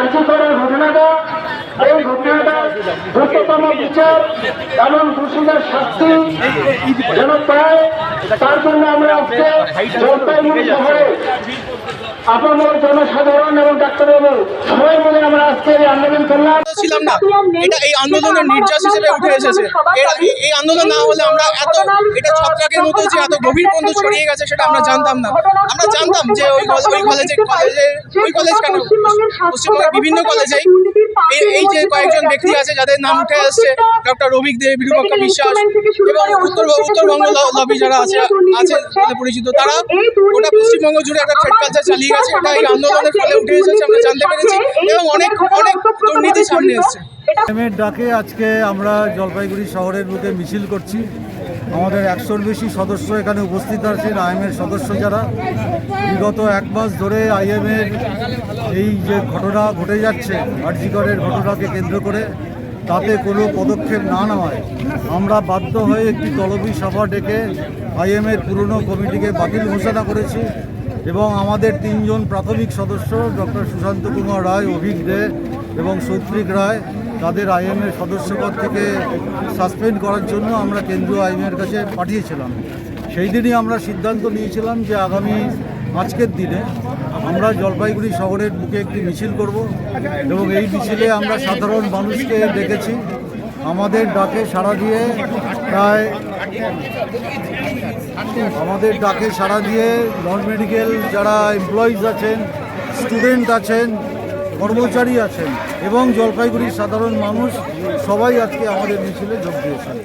আর্জি ঘটনাটা, এই ঘটনাটা দ্রুততম বিচার এবং দোষীদের শাস্তি যেন পায়, তার জন্য আমরা আজকে জলপাইগুড়ি শহরে আপনাদের জনসাধারণ এবং ডাক্তারবাবু সবাই মিলে আমরা আজকে এই আন্দোলন করলাম। না। এই আন্দোলনের উঠে এসেছে। এই- আন্দোলন না আমরা এত এটা এত গভীর ছড়িয়ে গেছে, সেটা আমরা জানতাম না। আমরা জানতাম যে ওই ওই কলেজ কেন? পশ্চিমবঙ্গের বিভিন্ন কলেজেই এই এই যে কয়েকজন ব্যক্তি আছে যাদের নাম উঠে আসছে ডক্টর রবিক দে বিরূপাক্ষ বিশ্বাস এবং উত্তর উত্তরবঙ্গ লবি যারা আছে আছে পরিচিত তারা। গোটা পশ্চিমবঙ্গ জুড়ে একটা থ্রেড কালচার চালিয়ে গেছে এটা এই আন্দোলনের ফলে উঠে এসেছে আমরা জানতে পেরেছি এবং অনেক অনেক দুর্নীতি সামনে এসছে। ডাকে আজকে আমরা জলপাইগুড়ি শহরের বুকে মিছিল করছি। আমাদের একশোর বেশি সদস্য এখানে উপস্থিত আছেন আইএমের সদস্য যারা। বিগত এক মাস ধরে আইএমের এই যে ঘটনা ঘটে যাচ্ছে আর্জিকরের ঘটনাকে কেন্দ্র করে, তাতে কোনো পদক্ষেপ না নেওয়ায়, আমরা বাধ্য হয়ে একটি তলবি সভা ডেকে আইএমের পুরনো কমিটিকে বাতিল ঘোষণা করেছি এবং আমাদের তিনজন প্রাথমিক সদস্য, ডক্টর সুশান্ত কুমার রায়, অভিক দে এবং সৌত্রিক রায় তাদের আইএমের সদস্যপদ থেকে সাসপেন্ড করার জন্য আমরা কেন্দ্রীয় আইএমের কাছে পাঠিয়েছিলাম। সেই দিনই আমরা সিদ্ধান্ত নিয়েছিলাম যে আগামী আজকের দিনে আমরা জলপাইগুড়ি শহরের বুকে একটি মিছিল করব এবং এই মিছিলে আমরা সাধারণ মানুষকে ডেকেছি আমাদের ডাকে সাড়া দিয়ে প্রায় আমাদের ডাকে সাড়া দিয়ে নন মেডিকেল যারা এমপ্লয়িজ আছেন স্টুডেন্ট আছেন কর্মচারী আছেন এবং জলপাইগুড়ির সাধারণ মানুষ সবাই আজকে আমাদের মিছিলে যোগ দিয়েছেন।